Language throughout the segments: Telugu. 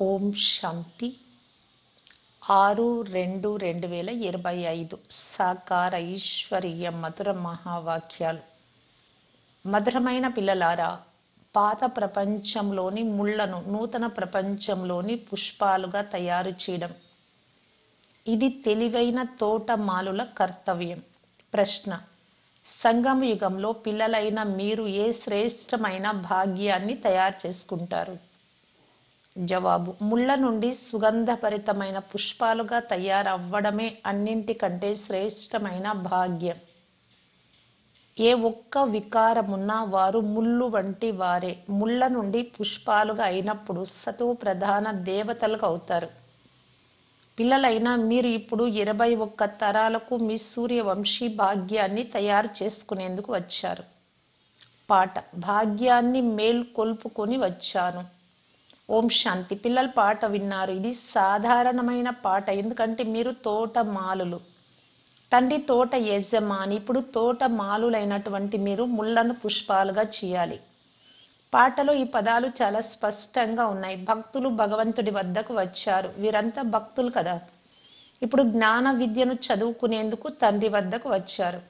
ఓం శాంతి. ఆరు రెండు రెండు వేల ఇరవై ఐదు సాకార ఐశ్వర్య మధుర మహావాక్యాలు. మధురమైన పిల్లలారా పాత ప్రపంచంలోని ముళ్ళను నూతన ప్రపంచంలోని పుష్పాలుగా తయారు చేయడం. ఇది తెలివైన తోటమాలుల కర్తవ్యం. ప్రశ్న సంగమ యుగంలో పిల్లలైన మీరు ఏ శ్రేష్టమైన భాగ్యాన్ని తయారు చేసుకుంటారు? జవాబు. ముళ్ళ నుండి సుగంధభరితమైన పుష్పాలుగా తయారవ్వడమే అన్నింటికంటే శ్రేష్టమైన భాగ్యం. ఏ ఒక్క వికారమున్నా వారు ముళ్ళు వంటి వారే. ముళ్ళ నుండి పుష్పాలుగా అయినప్పుడు సతు ప్రధాన దేవతలుగా అవుతారు. పిల్లలైనా మీరు ఇప్పుడు ఇరవై ఒక్క తరాలకు మీ సూర్యవంశీ భాగ్యాన్ని తయారు చేసుకునేందుకు వచ్చారు. పాట. భాగ్యాన్ని మేల్కొల్పుకొని వచ్చాను. ఓం శాంతి. పిల్లల పాట విన్నారు. ఇది సాధారణమైన పాట. ఎందుకంటే మీరు తోట మాలులు. తండ్రి తోట యజమాని. ఇప్పుడు తోట మాలులైనటువంటి మీరు ముళ్ళను పుష్పాలుగా చేయాలి. పాటలో ఈ పదాలు చాలా స్పష్టంగా ఉన్నాయి. భక్తులు భగవంతుడి వద్దకు వచ్చారు. వీరంతా భక్తులు కదా. ఇప్పుడు జ్ఞాన విద్యను చదువుకునేందుకు తండ్రి వద్దకు వచ్చారు.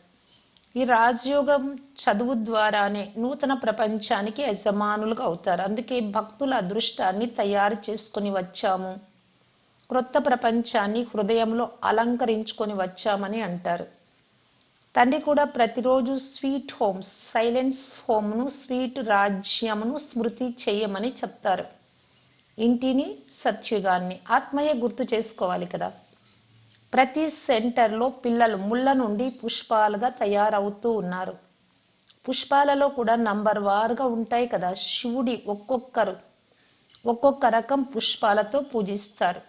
ఈ రాజయోగం చదువు ద్వారానే నూతన ప్రపంచానికి యజమానులుగా అవుతారు. అందుకే భక్తుల అదృష్టాన్ని తయారు చేసుకుని వచ్చాము. క్రొత్త ప్రపంచాన్ని హృదయంలో అలంకరించుకొని వచ్చామని అంటారు. తండ్రి కూడా ప్రతిరోజు స్వీట్ హోమ్స్ సైలెన్స్ హోమ్ను స్వీట్ రాజ్యమును స్మృతి చేయమని చెప్తారు. ఇంటిని సత్యుగాన్ని ఆత్మయే గుర్తు చేసుకోవాలి కదా. ప్రతి సెంటర్లో పిల్లలు ముళ్ళ నుండి పుష్పాలుగా తయారవుతూ ఉన్నారు. పుష్పాలలో కూడా నంబర్ వారుగా ఉంటాయి కదా శివుడి ఒక్కొక్కరు ఒక్కొక్క రకం పుష్పాలతో పూజిస్తారు.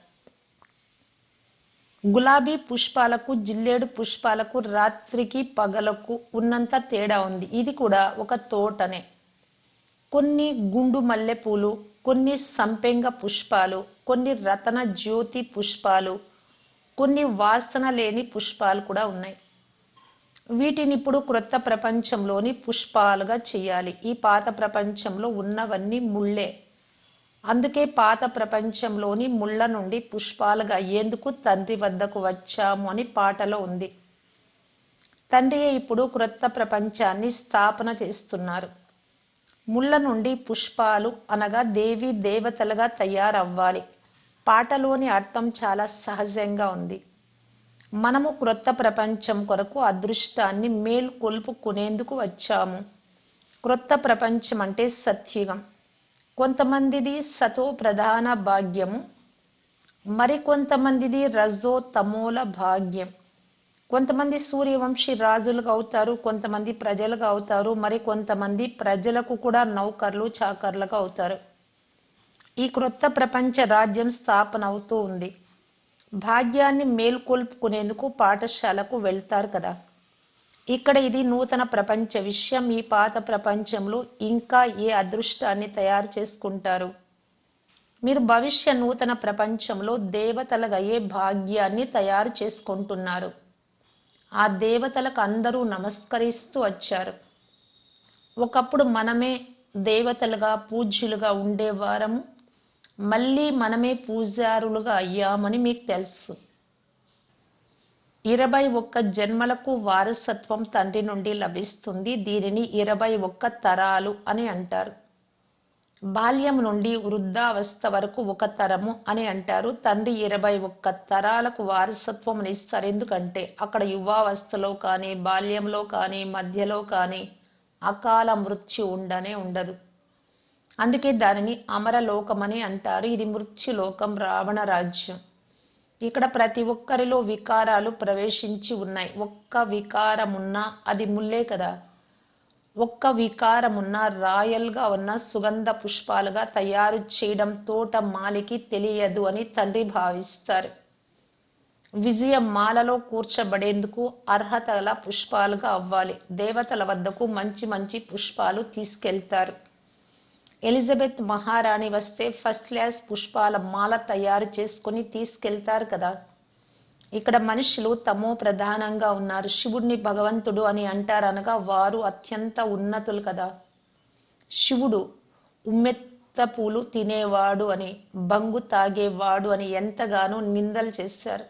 గులాబీ పుష్పాలకు జిల్లేడు పుష్పాలకు రాత్రికి పగలకు ఉన్నంత తేడా ఉంది. ఇది కూడా ఒక తోటనే. కొన్ని గుండు మల్లెపూలు కొన్ని సంపెంగ పుష్పాలు కొన్ని రతన జ్యోతి పుష్పాలు కొన్ని వాసన లేని పుష్పాలు కూడా ఉన్నాయి. వీటిని ఇప్పుడు క్రొత్త ప్రపంచంలోని పుష్పాలుగా చేయాలి. ఈ పాత ప్రపంచంలో ఉన్నవన్నీ ముళ్ళే. అందుకే పాత ప్రపంచంలోని ముళ్ళ నుండి పుష్పాలుగా అయ్యేందుకు తండ్రి వద్దకు వచ్చాము అని పాటలో ఉంది. తండ్రియే ఇప్పుడు క్రొత్త ప్రపంచాన్ని స్థాపన చేస్తున్నారు. ముళ్ళ నుండి పుష్పాలు అనగా దేవి దేవతలుగా తయారవ్వాలి. పాటలోని అర్థం చాలా సహజంగా ఉంది. మనము క్రొత్త ప్రపంచం కొరకు అదృష్టాన్ని మేల్కొల్పుకునేందుకు వచ్చాము. క్రొత్త ప్రపంచం అంటే సత్యుగం కొంతమందిది సతో ప్రధాన భాగ్యము మరికొంతమందిది రజో తమోల భాగ్యం. కొంతమంది సూర్యవంశీ రాజులుగా అవుతారు కొంతమంది ప్రజలుగా అవుతారు మరి కొంతమంది ప్రజలకు కూడా నౌకర్లు చాకర్లుగా అవుతారు. ఈ క్రొత్త ప్రపంచ రాజ్యం స్థాపన అవుతూ ఉంది. భాగ్యాన్ని మేల్కొల్పుకునేందుకు పాఠశాలకు వెళ్తారు కదా. ఇక్కడ ఇది నూతన ప్రపంచ విషయం. ఈ పాత ప్రపంచంలో ఇంకా ఏ అదృష్టాన్ని తయారు చేసుకుంటారు? మీరు భవిష్య నూతన ప్రపంచంలో దేవతలుగా ఏ భాగ్యాన్ని తయారు చేసుకుంటున్నారు. ఆ దేవతలకు అందరూ నమస్కరిస్తూ వచ్చారు. ఒకప్పుడు మనమే దేవతలుగా పూజ్యులుగా ఉండేవారము మళ్ళీ మనమే పూజారులుగా అయ్యామని మీకు తెలుసు. ఇరవై ఒక్క జన్మలకు వారసత్వం తండ్రి నుండి లభిస్తుంది. దీనిని ఇరవై ఒక్క తరాలు అని అంటారు. బాల్యం నుండి వృద్ధావస్థ వరకు ఒక తరము అని అంటారు. తండ్రి ఇరవై ఒక్క తరాలకు వారసత్వం ఇస్తారు. ఎందుకంటే అక్కడ యువావస్థలో కానీ బాల్యంలో కానీ మధ్యలో కానీ అకాల మృత్యు ఉండనే ఉండదు. అందుకే దానిని అమరలోకమని అంటారు. ఇది మృత్యులోకం రావణ రాజ్యం. ఇక్కడ ప్రతి ఒక్కరిలో వికారాలు ప్రవేశించి ఉన్నాయి. ఒక్క వికారమున్నా అది ముల్లే కదా. ఒక్క వికారమున్న రాయల్గా ఉన్న సుగంధ పుష్పాలుగా తయారు చేయడం తోట మాలికి తెలియదు అని తండ్రి భావిస్తారు. విజయ మాలలో కూర్చబడేందుకు అర్హతల పుష్పాలుగా అవ్వాలి. దేవతల వద్దకు మంచి మంచి పుష్పాలు తీసుకెళ్తారు. ఎలిజబెత్ మహారాణి వస్తే ఫస్ట్ క్లాస్ పుష్పాల మాల తయారు చేసుకుని తీసుకెళ్తారు కదా. ఇక్కడ మనుషులు తమో ప్రధానంగా ఉన్నారు. శివుడిని భగవంతుడు అని అంటారనగా వారు అత్యంత ఉన్నతులు కదా. శివుడు ఉమ్మెత్త పూలు తినేవాడు అని బంగు తాగేవాడు అని ఎంతగానో నిందలు చేశారు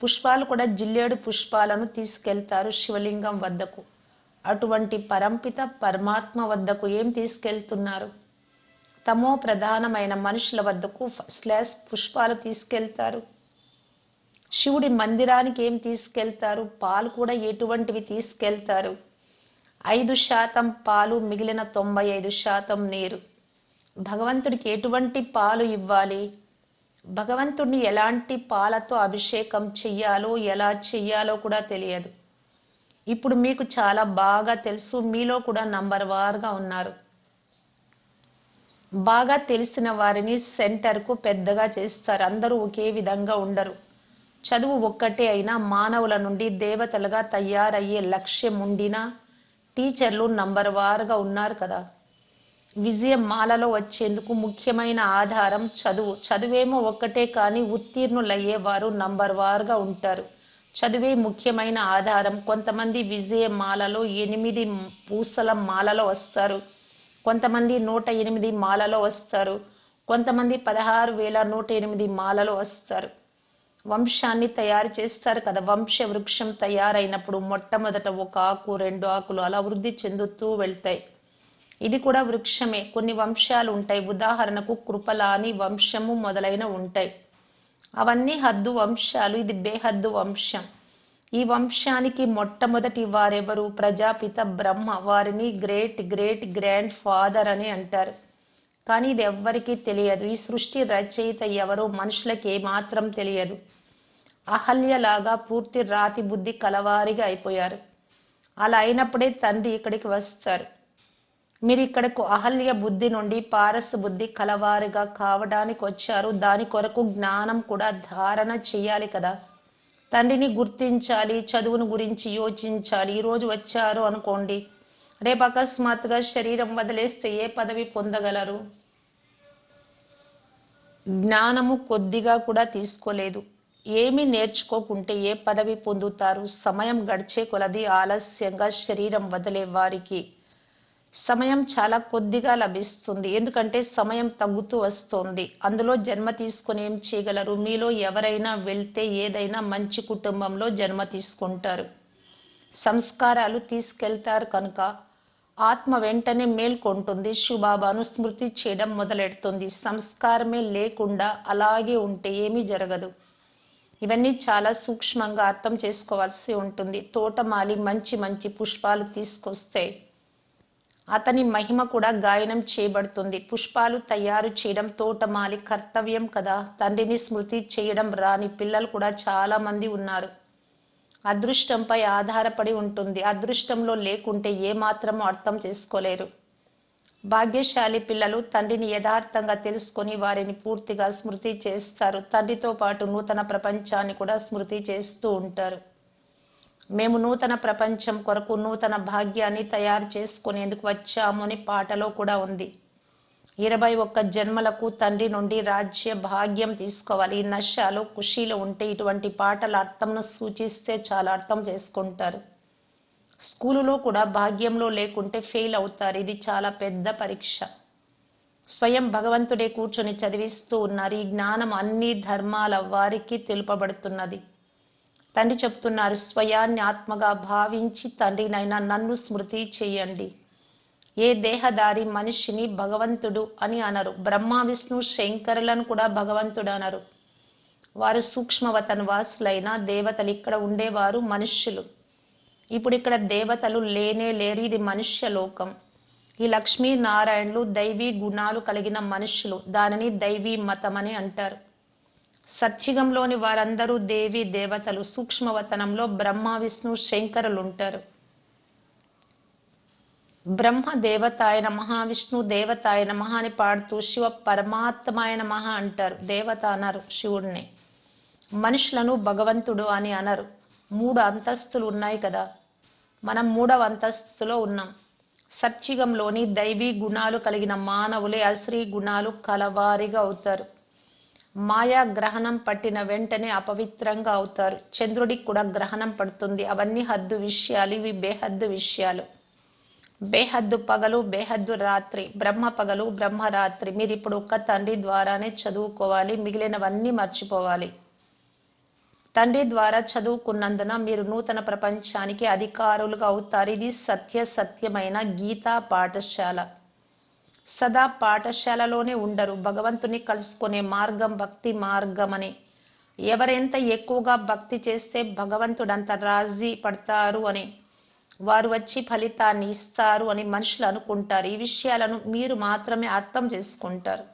పుష్పాలు కూడా జిల్లేడు పుష్పాలను తీసుకెళ్తారు శివలింగం వద్దకు. అటువంటి పరంపిత పరమాత్మ వద్దకు ఏం తీసుకెళ్తున్నారు? తమో ప్రధానమైన మనుషుల వద్దకు స్లాస్ పుష్పాలు తీసుకెళ్తారు. శివుడి మందిరానికి ఏం తీసుకెళ్తారు? పాలు కూడా ఎటువంటివి తీసుకెళ్తారు? ఐదు శాతం పాలు మిగిలిన తొంభై ఐదు శాతం నీరు. భగవంతుడికి ఎటువంటి పాలు ఇవ్వాలి? భగవంతుడిని ఎలాంటి పాలతో అభిషేకం చెయ్యాలో ఎలా చెయ్యాలో కూడా తెలియదు. ఇప్పుడు మీకు చాలా బాగా తెలుసు మీలో కూడా నంబర్ వార్గా ఉన్నారు. బాగా తెలిసిన వారిని సెంటర్కు పెద్దగా చేస్తారు. అందరూ ఒకే విధంగా ఉండరు. చదువు ఒక్కటే అయినా మానవుల నుండి దేవతలుగా తయారయ్యే లక్ష్యం ఉండినా టీచర్లు నంబర్ వారుగా ఉన్నారు కదా. విజయం మాలలో వచ్చేందుకు ముఖ్యమైన ఆధారం చదువు. చదువేమో ఒక్కటే కానీ ఉత్తీర్ణులయ్యే వారు నంబర్ వారుగా ఉంటారు. చదువే ముఖ్యమైన ఆధారం కొంతమంది విజయ మాలలో ఎనిమిది పూసల మాలలో వస్తారు. కొంతమంది నూట ఎనిమిది మాలలో వస్తారు. కొంతమంది పదహారు వేల నూట ఎనిమిది మాలలో వస్తారు. వంశాన్ని తయారు చేస్తారు కదా. వంశ వృక్షం తయారైనప్పుడు మొట్టమొదట ఒక ఆకు రెండు ఆకులు అలా వృద్ధి చెందుతూ వెళ్తాయి. ఇది కూడా వృక్షమే. కొన్ని వంశాలు ఉంటాయి. ఉదాహరణకు కృపలాని వంశము మొదలైన ఉంటాయి. అవన్నీ హద్దు వంశాలు. ఇది బేహద్దు వంశం. ఈ వంశానికి మొట్టమొదటి వారెవరు? ప్రజాపిత బ్రహ్మ. వారిని గ్రేట్ గ్రేట్ గ్రాండ్ ఫాదర్ అని అంటారు. కానీ ఇది ఎవ్వరికీ తెలియదు. ఈ సృష్టి రచయిత ఎవరో మనుషులకి ఏమాత్రం తెలియదు. అహల్యలాగా పూర్తి రాతి బుద్ధి కలవారిగా అయిపోయారు. అలా అయినప్పుడే తండ్రి ఇక్కడికి వస్తారు. మీరు ఇక్కడకు అహల్య బుద్ధి నుండి పారస బుద్ధి కలవారుగా కావడానికి వచ్చారు. దాని కొరకు జ్ఞానం కూడా ధారణ చేయాలి కదా. తండ్రిని గుర్తించాలి చదువును గురించి యోచించాలి. ఈరోజు వచ్చారు అనుకోండి. రేపు అకస్మాత్తుగా శరీరం వదిలేస్తే ఏ పదవి పొందగలరు? జ్ఞానము కొద్దిగా కూడా తీసుకోలేదు. ఏమీ నేర్చుకోకుంటే ఏ పదవి పొందుతారు? సమయం గడిచే కొలది ఆలస్యంగా శరీరం వదిలే వారికి సమయం చాలా కొద్దిగా లభిస్తుంది. ఎందుకంటే సమయం తగ్గుతూ వస్తుంది. అందులో జన్మ తీసుకొని ఏం చేయగలరు? మీలో ఎవరైనా వెళ్తే ఏదైనా మంచి కుటుంబంలో జన్మ తీసుకుంటారు. సంస్కారాలు తీసుకెళ్తారు కనుక ఆత్మ వెంటనే మేల్కొంటుంది. శుభాబాను స్మృతి చేయడం మొదలెడుతుంది. సంస్కారమే లేకుండా అలాగే ఉంటే ఏమీ జరగదు. ఇవన్నీ చాలా సూక్ష్మంగా అర్థం చేసుకోవాల్సి ఉంటుంది. తోటమాలి మంచి మంచి పుష్పాలు తీసుకొస్తే అతని మహిమ కూడా గాయనం చేయబడుతుంది. పుష్పాలు తయారు చేయడం తోటమాలి కర్తవ్యం కదా. తండ్రిని స్మృతి చేయడం రాని పిల్లలు కూడా చాలామంది ఉన్నారు. అదృష్టంపై ఆధారపడి ఉంటుంది. అదృష్టంలో లేకుంటే ఏమాత్రం అర్థం చేసుకోలేరు. భాగ్యశాలి పిల్లలు తండ్రిని యథార్థంగా తెలుసుకొని వారిని పూర్తిగా స్మృతి చేస్తారు. తండ్రితో పాటు నూతన ప్రపంచాన్ని కూడా స్మృతి చేస్తూ ఉంటారు. మేము నూతన ప్రపంచం కొరకు నూతన భాగ్యాన్ని తయారు చేసుకునేందుకు వచ్చాము పాటలో కూడా ఉంది. ఇరవై ఒక్క జన్మలకు తండ్రి నుండి రాజ్య భాగ్యం తీసుకోవాలి. ఈ నష్టాలు ఖుషీలో ఉంటే ఇటువంటి పాటల అర్థంను సూచిస్తే చాలా అర్థం చేసుకుంటారు. స్కూలులో కూడా భాగ్యంలో లేకుంటే ఫెయిల్ అవుతారు. ఇది చాలా పెద్ద పరీక్ష. స్వయం భగవంతుడే కూర్చొని చదివిస్తూ ఉన్నారు. ఈ జ్ఞానం అన్ని ధర్మాల వారికి తెలుపబడుతున్నది. తండ్రి చెప్తున్నారు స్వయాన్ని ఆత్మగా భావించి తండ్రినైనా నన్ను స్మృతి చేయండి. ఏ దేహదారి మనిషిని భగవంతుడు అని అనరు. బ్రహ్మ విష్ణు శంకరులను కూడా భగవంతుడు అనరు. వారు సూక్ష్మవతన వాసులైన దేవతలు ఇక్కడ ఉండేవారు మనుష్యులు. ఇప్పుడు ఇక్కడ దేవతలు లేనే లేరు. ఇది మనుష్య లోకం. ఈ లక్ష్మీనారాయణులు దైవీ గుణాలు కలిగిన మనుషులు దానిని దైవీ మతం అని అంటారు. సత్యుగంలోని వారందరూ దేవి దేవతలు సూక్ష్మవతనంలో బ్రహ్మ విష్ణు శంకరులు ఉంటారు బ్రహ్మ దేవతాయన మహావిష్ణు దేవతాయన మహా అని పాడుతూ శివ పరమాత్మాయన మహా అంటారు. దేవత అనరు శివుణ్ణి. మనుషులను భగవంతుడు అని అనరు. మూడు అంతస్తులు ఉన్నాయి కదా. మనం మూడవ అంతస్తులో ఉన్నాం. సత్యుగంలోని దైవీ గుణాలు కలిగిన మానవులే అశ్రీ గుణాలు కలవారిగా అవుతారు. మాయా గ్రహణం పట్టిన వెంటనే అపవిత్రంగా అవుతారు. చంద్రుడికి కూడా గ్రహణం పడుతుంది. అవన్నీ హద్దు విషయాలు. ఇవి బేహద్దు విషయాలు. బేహద్దు పగలు బేహద్దు రాత్రి. బ్రహ్మ పగలు బ్రహ్మ రాత్రి. మీరు ఇప్పుడు ఒక్క తండ్రి ద్వారానే చదువుకోవాలి. మిగిలినవన్నీ మర్చిపోవాలి. తండ్రి ద్వారా చదువుకున్నందున మీరు నూతన ప్రపంచానికి అధికారులుగా అవుతారు. ఇది సత్య సత్యమైన గీతా పాఠశాల. సదా పాఠశాలలోనే ఉండరు. భగవంతుని కలుసుకునే మార్గం భక్తి మార్గమని. ఎవరెంత ఎక్కువగా భక్తి చేస్తే భగవంతుడంత రాజీ పడతారు అని. వారు వచ్చి ఫలితాన్ని ఇస్తారు అని మనుషులు అనుకుంటారు. ఈ విషయాలను మీరు మాత్రమే అర్థం చేసుకుంటారు.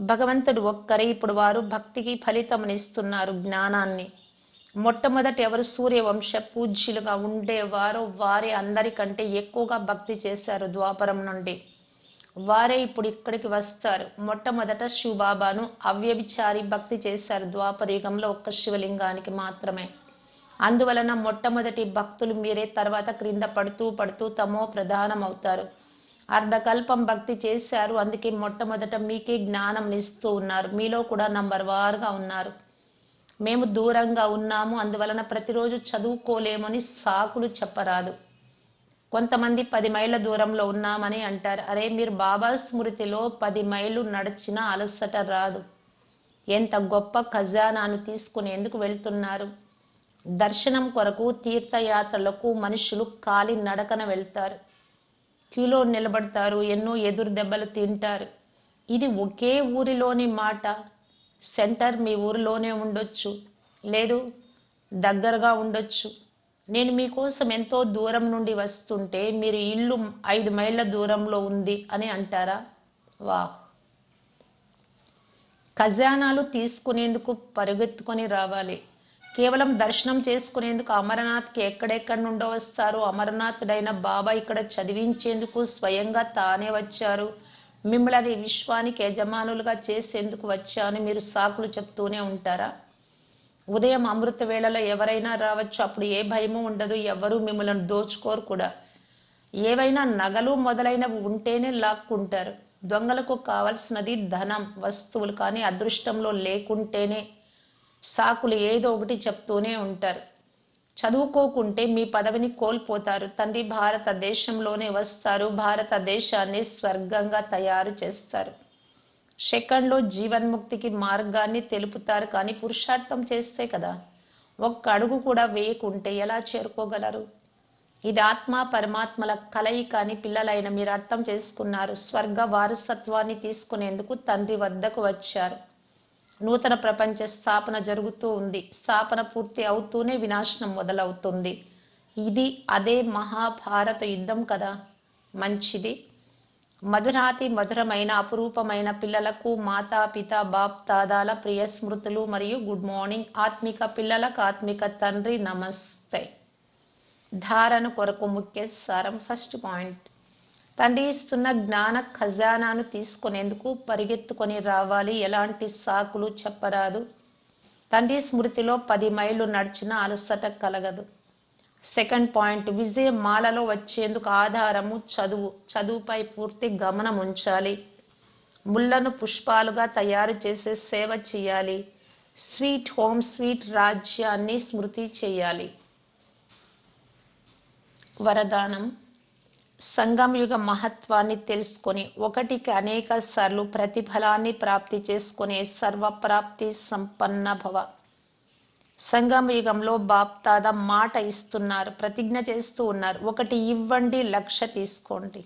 భగవంతుడు ఒక్కరే ఇప్పుడు వారు భక్తికి ఫలితమునిస్తున్నారు జ్ఞానాన్ని. మొట్టమొదట ఎవరు? సూర్యవంశ పూజ్యులుగా ఉండేవారో వారే అందరికంటే ఎక్కువగా భక్తి చేశారు ద్వాపరం నుండి. వారే ఇప్పుడు ఇక్కడికి వస్తారు. మొట్టమొదట శివబాబాను అవ్యభిచారి భక్తి చేశారు ద్వాపర యుగంలో ఒక్క శివలింగానికి మాత్రమే. అందువలన మొట్టమొదటి భక్తులు మీరే తర్వాత క్రింద పడుతూ పడుతూ తమో ప్రధానమవుతారు. అర్ధకల్పం భక్తి చేశారు. అందుకే మొట్టమొదట మీకే జ్ఞానం ఇస్తూ ఉన్నారు. మీలో కూడా నంబర్ వారుగా ఉన్నారు. మేము దూరంగా ఉన్నాము. అందువలన ప్రతిరోజు చదువుకోలేమని సాకులు చెప్పరాదు. కొంతమంది పది మైళ్ళ దూరంలో ఉన్నామని అంటారు. అరే మీరు బాబా స్మృతిలో పది మైళ్ళు నడిచినా అలసట రాదు. ఎంత గొప్ప ఖజానాను తీసుకునేందుకు వెళ్తున్నారు. దర్శనం కొరకు తీర్థయాత్రలకు మనుషులు కాలి నడకన వెళ్తారు. క్యూలో నిలబడతారు ఎన్నో ఎదురు దెబ్బలు తింటారు. ఇది ఒకే ఊరిలోని మాట. సెంటర్ మీ ఊరిలోనే ఉండొచ్చు. లేదు దగ్గరగా ఉండొచ్చు. నేను మీకోసం ఎంతో దూరం నుండి వస్తుంటే మీరు ఇల్లు ఐదు మైళ్ళ దూరంలో ఉంది అని అంటారా? వాహ్! ఖజానాలు తీసుకునేందుకు పరుగెత్తుకొని రావాలి. కేవలం దర్శనం చేసుకునేందుకు అమరనాథ్కి ఎక్కడెక్కడి నుండో వస్తారు. అమరనాథుడైన బాబా ఇక్కడ చదివించేందుకు స్వయంగా తానే వచ్చారు. మిమ్మల్ని విశ్వానికి యజమానులుగా చేసేందుకు వచ్చాను మీరు సాకులు చెప్తూనే ఉంటారా? ఉదయం అమృత వేళలో ఎవరైనా రావచ్చు అప్పుడు ఏ భయము ఉండదు ఎవరు మిమ్మల్ని దోచుకోరు కూడా. ఏవైనా నగలు మొదలైనవి ఉంటేనే లాక్కుంటారు. దొంగలకు కావలసినది ధనం వస్తువులు కానీ అదృష్టంలో లేకుంటేనే సాకులు ఏదో ఒకటి చెప్తూనే ఉంటారు. చదువుకోకుంటే మీ పదవిని కోల్పోతారు. తండ్రి భారతదేశంలోనే వస్తారు. భారతదేశాన్ని స్వర్గంగా తయారు చేస్తారు. సెకండ్లో జీవన్ముక్తికి మార్గాన్ని తెలుపుతారు కానీ పురుషార్థం చేస్తే కదా. ఒక్క అడుగు కూడా వేయకుంటే ఎలా చేరుకోగలరు? ఇది ఆత్మ పరమాత్మల కలయిక అని పిల్లలైన మీరు అర్థం చేసుకున్నారు. స్వర్గ వారసత్వాన్ని తీసుకునేందుకు తండ్రి వద్దకు వచ్చారు. నూతన ప్రపంచ స్థాపన జరుగుతూ ఉంది. స్థాపన పూర్తి అవుతూనే వినాశనం మొదలవుతుంది. ఇది అదే మహాభారత యుద్ధం కదా. మంచిది మధురాతి మధురమైన అపురూపమైన పిల్లలకు మాతా పిత బాప్ తాదాల ప్రియ స్మృతులు మరియు గుడ్ మార్నింగ్ ఆత్మిక పిల్లలకు ఆత్మిక తండ్రి నమస్తే. ధారణ కొరకు ముఖ్య సారం ఫస్ట్ పాయింట్. తండ్రి ఇస్తున్న జ్ఞాన ఖజానాను తీసుకునేందుకు పరిగెత్తుకొని రావాలి. ఎలాంటి సాకులు చెప్పరాదు. తండ్రి స్మృతిలో పది మైళ్ళు నడిచిన అలసట కలగదు. సెకండ్ పాయింట్ విజయమాలలో వచ్చేందుకు ఆధారము చదువు. చదువుపై పూర్తి గమనం ఉంచాలి. ముళ్ళను పుష్పాలుగా తయారు చేసే సేవ చేయాలి. స్వీట్ హోమ్ స్వీట్ రాజ్యాన్ని స్మృతి చేయాలి. వరదానం. సంఘం యుగ మహత్వాన్ని తెలుసుకొని ఒకటికి అనేక సార్లు ప్రతిఫలాన్ని ప్రాప్తి చేసుకునే సర్వప్రాప్తి సంపన్న భవ. సంగమ యుగంలో బాప్తాద మాట ఇస్తున్నారు ప్రతిజ్ఞ చేస్తూ ఉన్నారు. ఒకటి ఇవ్వండి లక్ష తీసుకోండి.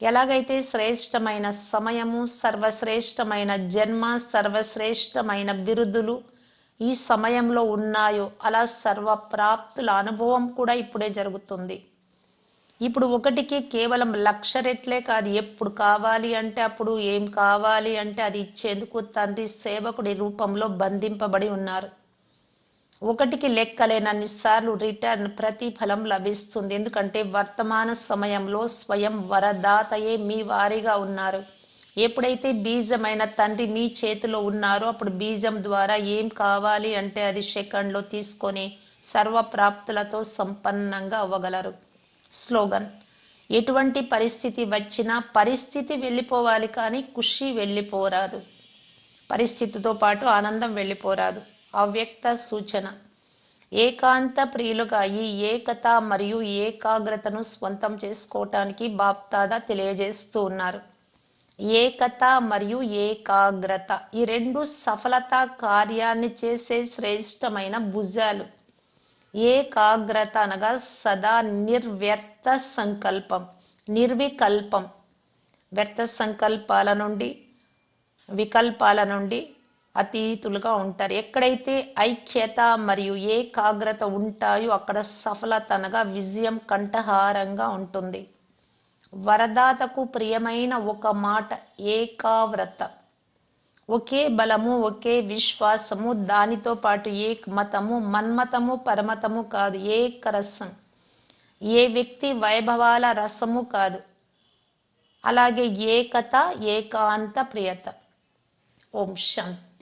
ఎలాగైతే శ్రేష్టమైన సమయము సర్వశ్రేష్టమైన జన్మ సర్వశ్రేష్టమైన బిరుదులు ఈ సమయంలో ఉన్నాయో అలా సర్వప్రాప్తుల అనుభవం కూడా ఇప్పుడే జరుగుతుంది. ఇప్పుడు ఒకటికి కేవలం లక్ష రెట్లే కాదు ఎప్పుడు కావాలి అంటే అప్పుడు ఏం కావాలి అంటే అది ఇచ్చేందుకు తండ్రి సేవకుడి రూపంలో బంధింపబడి ఉన్నారు. ఒకటికి లెక్కలేనన్ని సార్లు రిటర్న్ ప్రతిఫలం లభిస్తుంది. ఎందుకంటే వర్తమాన సమయంలో స్వయం వరదాతయే మీ వారిగా ఉన్నారు. ఎప్పుడైతే బీజమైన తండ్రి మీ చేతిలో ఉన్నారో అప్పుడు బీజం ద్వారా ఏం కావాలి అంటే అది సెకండ్లో తీసుకొని సర్వప్రాప్తులతో సంపన్నంగా అవ్వగలరు. స్లోగన్. ఎటువంటి పరిస్థితి వచ్చినా పరిస్థితి వెళ్ళిపోవాలి కానీ ఖుషి వెళ్ళిపోరాదు. పరిస్థితితో పాటు ఆనందం వెళ్ళిపోరాదు. అవ్యక్త సూచన. ఏకాంత ప్రియులుగా ఈ ఏకత మరియు ఏకాగ్రతను స్వంతం చేసుకోవటానికి బాప్తాదా తెలియజేస్తూ ఉన్నారు. ఏకత మరియు ఏకాగ్రత ఈ రెండు సఫలత కార్యాన్ని చేసే శ్రేష్టమైన భుజాలు. ఏకాగ్రత అనగా సదా నిర్వ్యర్థ సంకల్పం నిర్వికల్పం. వ్యర్థ సంకల్పాల నుండి వికల్పాల నుండి అతీతులుగా ఉంటారు. ఎక్కడైతే ఐక్యత మరియు ఏకాగ్రత ఉంటాయో అక్కడ సఫలతనగా విజయం కంఠహారంగా ఉంటుంది. వరదాతకు ప్రియమైన ఒక మాట ఏకావ్రత. ఒకే బలము ఒకే విశ్వాసము దానితో పాటు ఏక్ మతము మన్మతము పరమతము కాదు ఏకరసం ఏ వ్యక్తి వైభవాల రసము కాదు. అలాగే ఏకత ఏకాంత ప్రియత. ఓం శాంతి